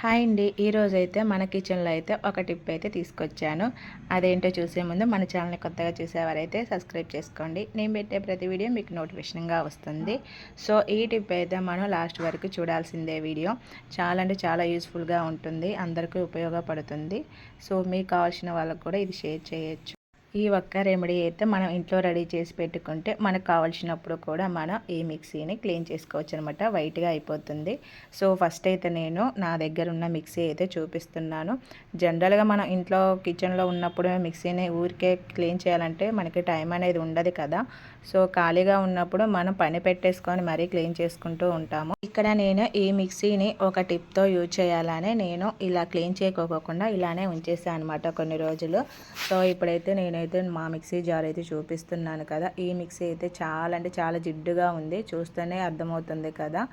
Hi అండి. ఈరోజు అయితే మన కిచెన్లో అయితే ఒక టిప్ అయితే తీసుకొచ్చాను. అదేంటో చూసే ముందు మన ఛానల్ని కొత్తగా చూసేవారైతే సబ్స్క్రైబ్ చేసుకోండి. నేను పెట్టే ప్రతి వీడియో మీకు నోటిఫికేషన్గా వస్తుంది. సో ఈ టిప్ అయితే మనం లాస్ట్ వరకు చూడాల్సిందే వీడియో. చాలా అంటే చాలా యూస్ఫుల్గా ఉంటుంది. అందరికీ ఉపయోగపడుతుంది. సో మీకు కావాల్సిన వాళ్ళకు కూడా ఇది షేర్ చేయొచ్చు. ఈ ఒక్క రెమెడీ అయితే మనం ఇంట్లో రెడీ చేసి పెట్టుకుంటే మనకు కావాల్సినప్పుడు కూడా మనం ఈ మిక్సీని క్లీన్ చేసుకోవచ్చు అనమాట వైట్గా అయిపోతుంది. సో ఫస్ట్ అయితే నేను నా దగ్గర ఉన్న మిక్సీ అయితే చూపిస్తున్నాను. జనరల్గా మనం ఇంట్లో కిచెన్లో ఉన్నప్పుడు మిక్సీని ఊరికే క్లీన్ చేయాలంటే మనకి టైం అనేది ఉండదు కదా. సో ఖాళీగా ఉన్నప్పుడు మనం పని పెట్టేసుకొని మరీ క్లీన్ చేసుకుంటూ ఉంటాము. ఇక్కడ నేను ఈ మిక్సీని ఒక టిప్తో యూజ్ చేయాలని నేను ఇలా క్లీన్ చేయకోకుండా ఇలానే ఉంచేసాను అనమాట కొన్ని రోజులు. సో ఇప్పుడైతే నేనైతే మా మిక్సీ జార్ అయితే చూపిస్తున్నాను కదా. ఈ మిక్సీ అయితే చాలా అంటే చాలా జిడ్డుగా ఉంది. చూస్తేనే అర్థమవుతుంది కదా.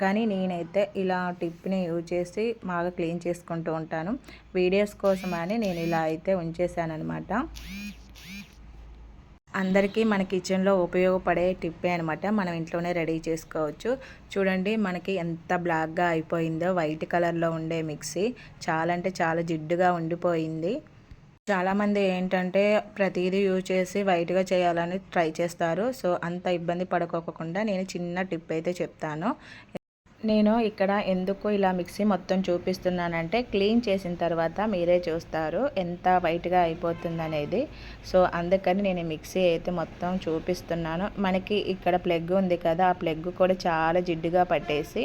కానీ నేనైతే ఇలా టిప్ని యూజ్ చేసి బాగా క్లీన్ చేసుకుంటూ ఉంటాను. వీడియోస్ కోసమని నేను ఇలా అయితే ఉంచేసానమాట అందరికీ మన కిచెన్లో ఉపయోగపడే టిప్పే అనమాట మనం ఇంట్లోనే రెడీ చేసుకోవచ్చు. చూడండి మనకి ఎంత బ్లాక్గా అయిపోయిందో వైట్ కలర్లో ఉండే మిక్సీ. చాలా అంటే చాలా జిడ్డుగా ఉండిపోయింది. చాలామంది ఏంటంటే ప్రతిదీ యూజ్ చేసి వైట్గా చేయాలని ట్రై చేస్తారు. సో అంత ఇబ్బంది పడుకోకుండా నేను చిన్న టిప్ అయితే చెప్తాను. నేను ఇక్కడ ఎందుకు ఇలా మిక్సీ మొత్తం చూపిస్తున్నానంటే క్లీన్ చేసిన తర్వాత మీరే చూస్తారు ఎంత వైట్గా అయిపోతుంది అనేది సో అందుకని నేను మిక్సీ అయితే మొత్తం చూపిస్తున్నాను. మనకి ఇక్కడ ప్లగ్ ఉంది కదా ఆ ప్లగ్ కూడా చాలా జిడ్డుగా పట్టేసి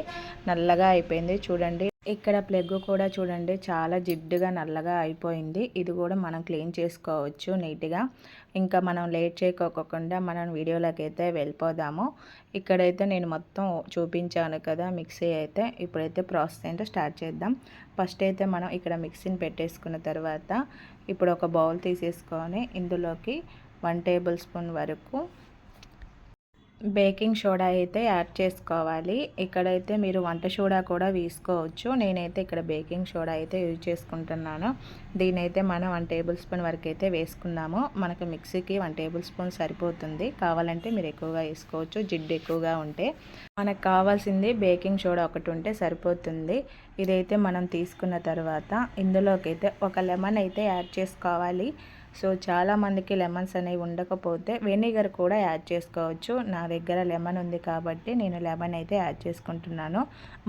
నల్లగా అయిపోయింది. చూడండి ఇక్కడ ప్లగ్ కూడా చూడండి చాలా జిడ్డుగా నల్లగా అయిపోయింది. ఇది కూడా మనం క్లీన్ చేసుకోవచ్చు నీట్గా. ఇంకా మనం లేట్ చేయకోకుండా మనం వీడియోలోకి అయితే వెళ్ళిపోదాము. ఇక్కడైతే నేను మొత్తం చూపించాను కదా మిక్సీ అయితే. ఇప్పుడైతే ప్రాసెస్ ఏంటో స్టార్ట్ చేద్దాం. ఫస్ట్ అయితే మనం ఇక్కడ మిక్సీని పెట్టేసుకున్న తర్వాత ఇప్పుడు ఒక బౌల్ తీసేసుకొని ఇందులోకి వన్ టేబుల్ స్పూన్ వరకు బేకింగ్ సోడా అయితే యాడ్ చేసుకోవాలి. ఇక్కడైతే మీరు వంట సోడా కూడా వేసుకోవచ్చు. నేనైతే ఇక్కడ బేకింగ్ సోడా అయితే యూజ్ చేసుకుంటున్నాను. దీనైతే మనం వన్ టేబుల్ స్పూన్ వరకు అయితే వేసుకున్నాము మనకు మిక్సీకి వన్ టేబుల్ స్పూన్ సరిపోతుంది. కావాలంటే మీరు ఎక్కువగా వేసుకోవచ్చు. జిడ్డు ఎక్కువగా ఉంటే. మనకు కావాల్సింది బేకింగ్ సోడా ఒకటి ఉంటే సరిపోతుంది. ఇదైతే మనం తీసుకున్న తర్వాత ఇందులోకి అయితే ఒక లెమన్ అయితే యాడ్ చేసుకోవాలి. సో చాలామందికి లెమన్స్ అనేవి ఉండకపోతే వెనిగర్ కూడా యాడ్ చేసుకోవచ్చు. నా దగ్గర లెమన్ ఉంది కాబట్టి నేను లెమన్ అయితే యాడ్ చేసుకుంటున్నాను.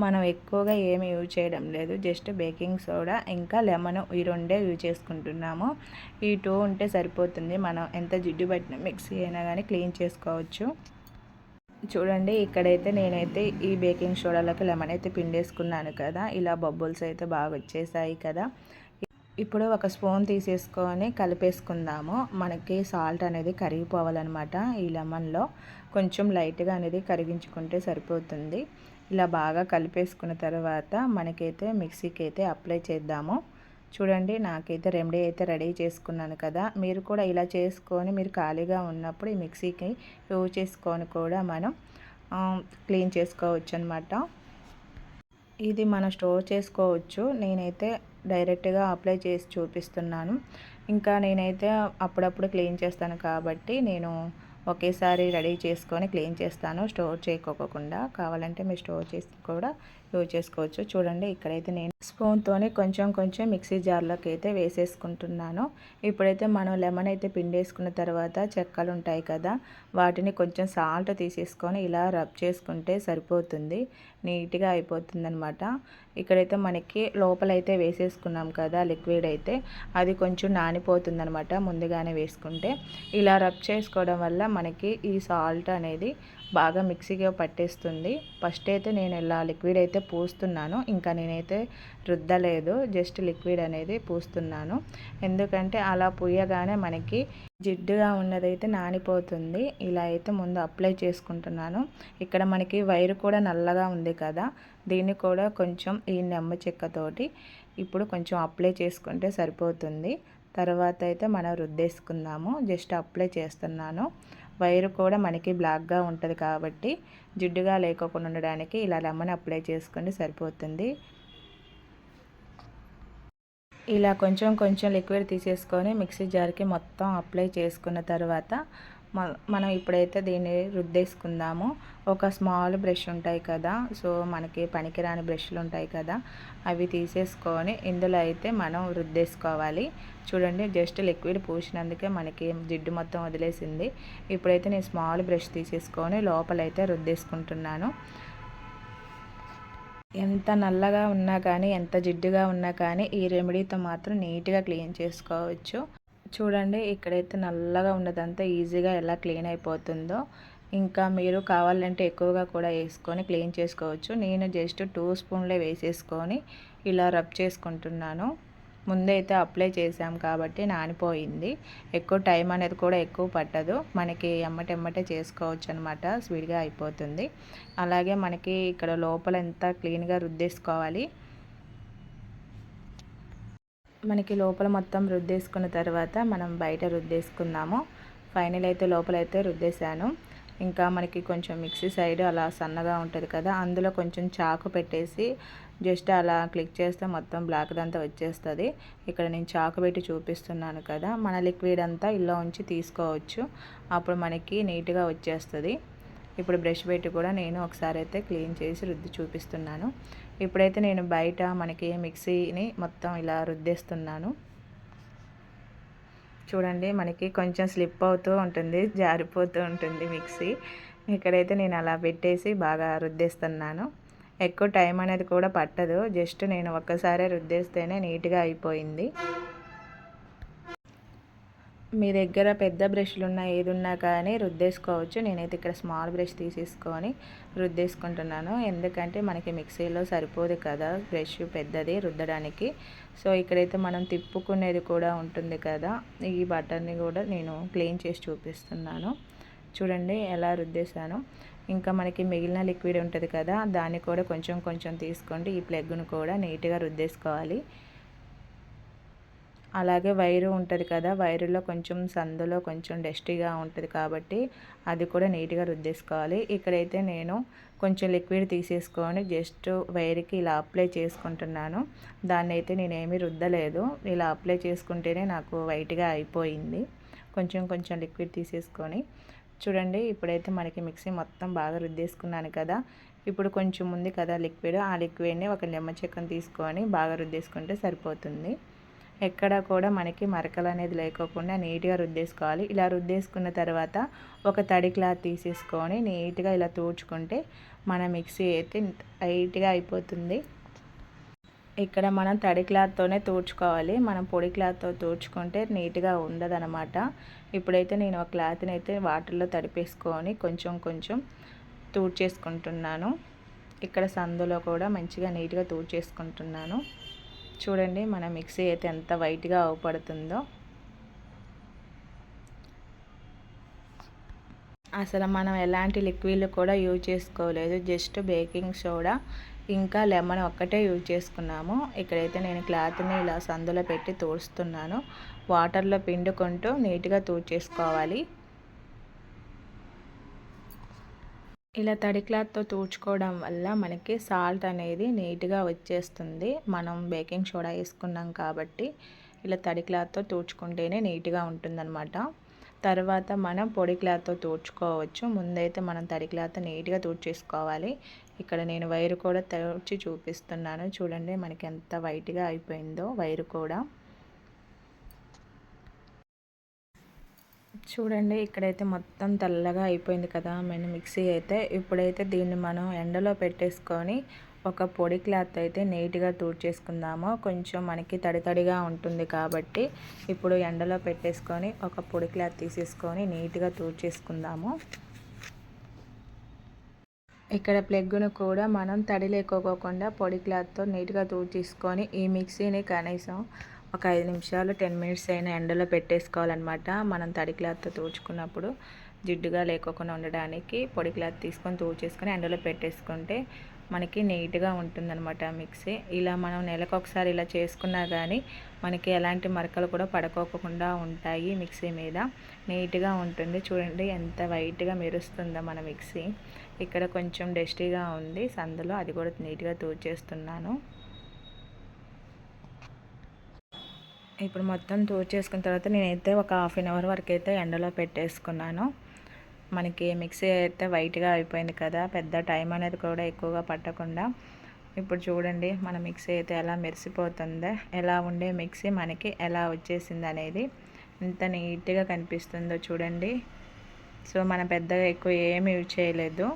మనం ఎక్కువగా ఏమి యూజ్ చేయడం లేదు. జస్ట్ బేకింగ్ సోడా ఇంకా లెమన్ ఈ రెండే యూజ్ చేసుకుంటున్నాము. ఈ టూ ఉంటే సరిపోతుంది. మనం ఎంత జిడ్డు పట్టిన మిక్సీ అయినా కానీ క్లీన్ చేసుకోవచ్చు. చూడండి ఇక్కడైతే నేనైతే ఈ బేకింగ్ సోడాలోకి లెమన్ అయితే పిండేసుకున్నాను కదా. ఇలా బబుల్స్ అయితే బాగా వచ్చేసాయి కదా. ఇప్పుడు ఒక స్పూన్ తీసేసుకొని కలిపేసుకుందాము. మనకి సాల్ట్ అనేది కరిగిపోవాలన్నమాట ఈ లెమన్లో. కొంచెం లైట్గా అనేది కరిగించుకుంటే సరిపోతుంది. ఇలా బాగా కలిపేసుకున్న తర్వాత మనకైతే మిక్సీకి అయితే అప్లై చేద్దాము. చూడండి నాకైతే రెమెడీ అయితే రెడీ చేసుకున్నాను కదా. మీరు కూడా ఇలా చేసుకొని మీరు ఖాళీగా ఉన్నప్పుడు ఈ మిక్సీకి యూజ్ చేసుకొని కూడా మనం క్లీన్ చేసుకోవచ్చు అనమాట ఇది మనం స్టోర్ చేసుకోవచ్చు. నేనైతే డైరెక్ట్గా అప్లై చేసి చూపిస్తున్నాను. ఇంకా నేనైతే అప్పుడప్పుడు క్లీన్ చేస్తాను కాబట్టి నేను ఒకేసారి రెడీ చేసుకొని క్లీన్ చేస్తాను. స్టోర్ చేయకోకుండా కావాలంటే మీరు స్టోర్ చేసి కూడా యూజ్ చేసుకోవచ్చు. చూడండి ఇక్కడైతే నేను స్పూన్తోనే కొంచెం కొంచెం మిక్సీ జార్లోకి అయితే వేసేసుకుంటున్నాను. ఇప్పుడైతే మనం లెమన్ అయితే పిండేసుకున్న తర్వాత చెక్కలు ఉంటాయి కదా వాటిని కొంచెం సాల్ట్ తీసేసుకొని ఇలా రబ్ చేసుకుంటే సరిపోతుంది. నీట్గా అయిపోతుంది అనమాట ఇక్కడైతే మనకి లోపలైతే వేసేసుకున్నాం కదా లిక్విడ్ అయితే అది కొంచెం నానిపోతుంది అనమాట ముందుగానే వేసుకుంటే. ఇలా రబ్ చేసుకోవడం వల్ల మనకి ఈ సాల్ట్ అనేది బాగా మిక్సీగా పట్టేస్తుంది. ఫస్ట్ అయితే నేను ఇలా లిక్విడ్ అయితే పూస్తున్నాను. ఇంకా నేనైతే రుద్దలేదు. జస్ట్ లిక్విడ్ అనేది పూస్తున్నాను. ఎందుకంటే అలా పూయగానే మనకి జిడ్డుగా ఉన్నదైతే నానిపోతుంది. ఇలా అయితే ముందు అప్లై చేసుకుంటున్నాను. ఇక్కడ మనకి వైరు కూడా నల్లగా ఉంది కదా. దీన్ని కూడా కొంచెం ఈ నెమ్మ చెక్కతోటి ఇప్పుడు కొంచెం అప్లై చేసుకుంటే సరిపోతుంది. తర్వాత అయితే మనం రుద్దేసుకుందాము. జస్ట్ అప్లై చేస్తున్నాను. వైరు కూడా మనకి బ్లాక్గా ఉంటుంది కాబట్టి జిడ్డుగా లేకోకుండా ఉండడానికి ఇలా లెమన్ అప్లై చేసుకుంటే సరిపోతుంది. ఇలా కొంచెం కొంచెం లిక్విడ్ తీసేసుకొని మిక్సీ జార్కి మొత్తం అప్లై చేసుకున్న తర్వాత మనం ఇప్పుడైతే దీన్ని రుద్దేసుకుందాము. ఒక స్మాల్ బ్రష్ ఉంటాయి కదా సో మనకి పనికిరాని బ్రష్లు ఉంటాయి కదా అవి తీసేసుకొని ఇందులో అయితే మనం రుద్దేసుకోవాలి. చూడండి జస్ట్ లిక్విడ్ పూసినందుకే మనకి జిడ్డు మొత్తం వదిలేసింది. ఇప్పుడైతే నేను స్మాల్ బ్రష్ తీసేసుకొని లోపలైతే రుద్దేసుకుంటున్నాను. ఎంత నల్లగా ఉన్నా కానీ ఎంత జిడ్డుగా ఉన్నా కానీ ఈ రెమెడీతో మాత్రం నీట్గా క్లీన్ చేసుకోవచ్చు. చూడండి ఇక్కడైతే నల్లగా ఉన్నదంతా ఈజీగా ఎలా క్లీన్ అయిపోతుందో. ఇంకా మీరు కావాలంటే ఎక్కువగా కూడా వేసుకొని క్లీన్ చేసుకోవచ్చు. నేను జస్ట్ టూ స్పూన్లే వేసేసుకొని ఇలా రబ్ చేసుకుంటున్నాను. ముందైతే అప్లై చేసాం కాబట్టి నానిపోయింది. ఎక్కువ టైం అనేది కూడా ఎక్కువ పట్టదు. మనకి ఎమ్మటెమ్మటే చేసుకోవచ్చు అనమాట స్పీడ్గా అయిపోతుంది. అలాగే మనకి ఇక్కడ లోపల ఎంత క్లీన్గా రుద్దేసుకోవాలి. మనకి లోపల మొత్తం రుద్దేసుకున్న తర్వాత మనం బయట రుద్దేసుకుందాము. ఫైనల్ అయితే లోపలైతే రుద్దేశాను. ఇంకా మనకి కొంచెం మిక్సీ సైడ్ అలా సన్నగా ఉంటుంది కదా అందులో కొంచెం చాకు పెట్టేసి జస్ట్ అలా క్లిక్ చేస్తే మొత్తం బ్లాక్ అంతా వచ్చేస్తుంది. ఇక్కడ నేను చాకు పెట్టి చూపిస్తున్నాను కదా మన లిక్విడ్ అంతా ఇలా ఉంచి తీసుకోవచ్చు. అప్పుడు మనకి నీట్గా వచ్చేస్తుంది. ఇప్పుడు బ్రష్ పెట్టి కూడా నేను ఒకసారి అయితే క్లీన్ చేసి రుద్ది చూపిస్తున్నాను. ఇప్పుడైతే నేను బయట మనకి మిక్సీని మొత్తం ఇలా రుద్దేస్తున్నాను. చూడండి మనకి కొంచెం స్లిప్ అవుతూ ఉంటుంది జారిపోతూ ఉంటుంది మిక్సీ. ఇక్కడైతే నేను అలా పెట్టేసి బాగా రుద్దేస్తున్నాను. ఎక్కువ టైం అనేది కూడా పట్టదు జస్ట్ నేను ఒక్కసారే రుద్దేస్తేనే నీట్గా అయిపోయింది. మీ దగ్గర పెద్ద బ్రష్లు ఉన్నా ఏది ఉన్నా కానీ రుద్దేసుకోవచ్చు. నేనైతే ఇక్కడ స్మాల్ బ్రష్ తీసేసుకొని రుద్దేసుకుంటున్నాను. ఎందుకంటే మనకి మిక్సీలో సరిపోదు కదా బ్రష్ పెద్దది రుద్దడానికి. సో ఇక్కడైతే మనం తిప్పుకునేది కూడా ఉంటుంది కదా. ఈ బటన్ని కూడా నేను క్లీన్ చేసి చూపిస్తున్నాను. చూడండి ఎలా రుద్దేశాను. ఇంకా మనకి మిగిలిన లిక్విడ్ ఉంటుంది కదా దాన్ని కూడా కొంచెం కొంచెం తీసుకోండి. ఈ ప్లగ్ను కూడా నీట్గా రుద్దేసుకోవాలి. అలాగే వైరు ఉంటుంది కదా వైరులో కొంచెం సందులో కొంచెం డస్టీగా ఉంటుంది కాబట్టి అది కూడా నీట్గా రుద్దేసుకోవాలి. ఇక్కడైతే నేను కొంచెం లిక్విడ్ తీసేసుకొని జస్ట్ వైర్కి ఇలా అప్లై చేసుకుంటున్నాను. దాన్ని అయితే నేనేమీ రుద్దలేదు. ఇలా అప్లై చేసుకుంటేనే నాకు వైట్గా అయిపోయింది. కొంచెం కొంచెం లిక్విడ్ తీసేసుకొని. చూడండి ఇప్పుడైతే మనకి మిక్సీ మొత్తం బాగా రుద్దేసుకున్నాను కదా. ఇప్పుడు కొంచెం ఉంది కదా లిక్విడ్. ఆ లిక్విడ్ని ఒక నిమ్మ చెక్కను తీసుకొని బాగా రుద్దేసుకుంటే సరిపోతుంది. ఎక్కడ కూడా మనకి మరకలు అనేది లేకోకుండా నీట్గా రుద్దేసుకోవాలి. ఇలా రుద్దేసుకున్న తర్వాత ఒక తడి క్లాత్ తీసేసుకొని నీట్గా ఇలా తూడ్చుకుంటే మన మిక్సీ అయితే టైట్గా అయిపోతుంది. ఇక్కడ మనం తడి క్లాత్తోనే తూడ్చుకోవాలి. మనం పొడి క్లాత్తో తూడ్చుకుంటే నీట్గా ఉండదనమాట ఇప్పుడైతే నేను ఒక క్లాత్ని అయితే వాటర్లో తడిపేసుకొని కొంచెం కొంచెం తూడ్చేసుకుంటున్నాను. ఇక్కడ సందులో కూడా మంచిగా నీట్గా తూడ్చేసుకుంటున్నాను. చూడండి మన మిక్సీ అయితే ఎంత వైట్గా అవపడుతుందో అసలు మనం ఎలాంటి లిక్విడ్లు కూడా యూజ్ చేసుకోలేదు జస్ట్ బేకింగ్ సోడా ఇంకా లెమన్ ఒక్కటే యూజ్ చేసుకున్నాము. ఇక్కడైతే నేను క్లాత్ని ఇలా సందులో పెట్టి తోడుస్తున్నాను. వాటర్లో పిండుకుంటూ నీట్గా తూడ్చేసుకోవాలి ఇలా తడి క్లాత్తో తూడ్చుకోవడం వల్ల మనకి సాల్ట్ అనేది నీట్గా వచ్చేస్తుంది. మనం బేకింగ్ సోడా వేసుకున్నాం కాబట్టి ఇలా తడి క్లాత్తో తూడ్చుకుంటేనే నీట్గా ఉంటుందన్నమాట. తర్వాత మనం పొడి క్లాత్తో తూడ్చుకోవచ్చు ముందైతే మనం తడి క్లాత్ నీట్గా తూడ్చేసుకోవాలి ఇక్కడ నేను వైరు కూడా తూడ్చి చూపిస్తున్నాను. చూడండి మనకి ఎంత వైట్గా అయిపోయిందో వైరు కూడా. చూడండి ఇక్కడైతే మొత్తం తెల్లగా అయిపోయింది కదా మన మిక్సీ అయితే. ఇప్పుడైతే దీన్ని మనం ఎండలో పెట్టేసుకొని ఒక పొడి క్లాత్ అయితే నీట్గా చేసుకుందాము. కొంచెం మనకి తడి తడిగా ఉంటుంది కాబట్టి ఇప్పుడు ఎండలో పెట్టేసుకొని ఒక పొడి క్లాత్ తీసేసుకొని నీట్గా చేసుకుందాము. ఇక్కడ ప్లెగ్ను కూడా మనం తడి లేకోకుండా పొడి క్లాత్తో నీట్గా తీసుకొని ఈ మిక్సీని కనీసం ఒక ఐదు నిమిషాలు టెన్ మినిట్స్ అయినా ఎండలో పెట్టేసుకోవాలన్నమాట. మనం తడి క్లాత్తో తూచుకున్నప్పుడు జిడ్డుగా లేకోకుండా ఉండడానికి పొడి క్లాత్ తీసుకొని తూచేసుకొని ఎండలో పెట్టేసుకుంటే మనకి నీట్గా ఉంటుందన్నమాట మిక్సీ. ఇలా మనం నెలకు ఒకసారి ఇలా చేసుకున్నా కానీ మనకి ఎలాంటి మరకలు కూడా పడుకోకుండా ఉంటాయి మిక్సీ మీద. నీట్గా ఉంటుంది. చూడండి ఎంత వైట్గా మెరుస్తుందో మన మిక్సీ. ఇక్కడ కొంచెం డస్టీగా ఉంది. సందులో అది కూడా నీట్గా తూచేస్తున్నాను. ఇప్పుడు మొత్తం చేసుకున్న తర్వాత నేనైతే ఒక హాఫ్ అన్ అవర్ వరకు అయితే ఎండలో పెట్టేసుకున్నాను. మనకి మిక్సీ అయితే వైట్గా అయిపోయింది కదా పెద్ద టైం అనేది కూడా ఎక్కువగా పట్టకుండా. ఇప్పుడు చూడండి మన మిక్సీ అయితే ఎలా మెరిసిపోతుందో ఎలా ఉండే మిక్సీ మనకి ఎలా వచ్చేసింది అనేది ఎంత నీట్గా కనిపిస్తుందో చూడండి. సో మనం పెద్దగా ఎక్కువ ఏమి యూజ్ చేయలేదు.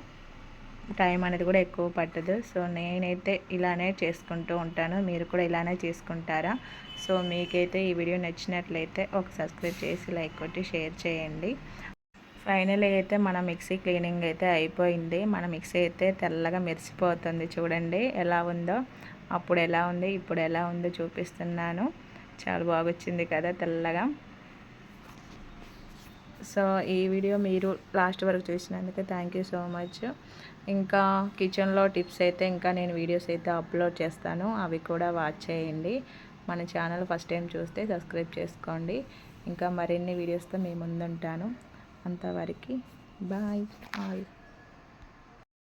టైం అనేది కూడా ఎక్కువ పట్టదు. సో నేనైతే ఇలానే చేసుకుంటూ ఉంటాను. మీరు కూడా ఇలానే చేసుకుంటారా? సో మీకైతే ఈ వీడియో నచ్చినట్లయితే ఒక సబ్స్క్రైబ్ చేసి లైక్ కొట్టి షేర్ చేయండి. ఫైనల్ అయితే మన మిక్సీ క్లీనింగ్ అయితే అయిపోయింది. మన మిక్సీ అయితే తెల్లగా మెరిసిపోతుంది చూడండి. ఎలా ఉందో? అప్పుడు ఎలా ఉంది? ఇప్పుడు ఎలా ఉందో చూపిస్తున్నాను. చాలా బాగొచ్చింది కదా తెల్లగా. సో ఈ వీడియో మీరు లాస్ట్ వరకు చూసినందుకు థ్యాంక్ యూ సో మచ్ ఇంకా కిచెన్లో టిప్స్ అయితే ఇంకా నేను వీడియోస్ అయితే అప్లోడ్ చేస్తాను. అవి కూడా వాచ్ చేయండి. మన ఛానల్ ఫస్ట్ టైం చూస్తే సబ్స్క్రైబ్ చేసుకోండి. ఇంకా మరిన్ని వీడియోస్తో మీ ముందుంటాను. అంతవరకు బాయ్ బాయ్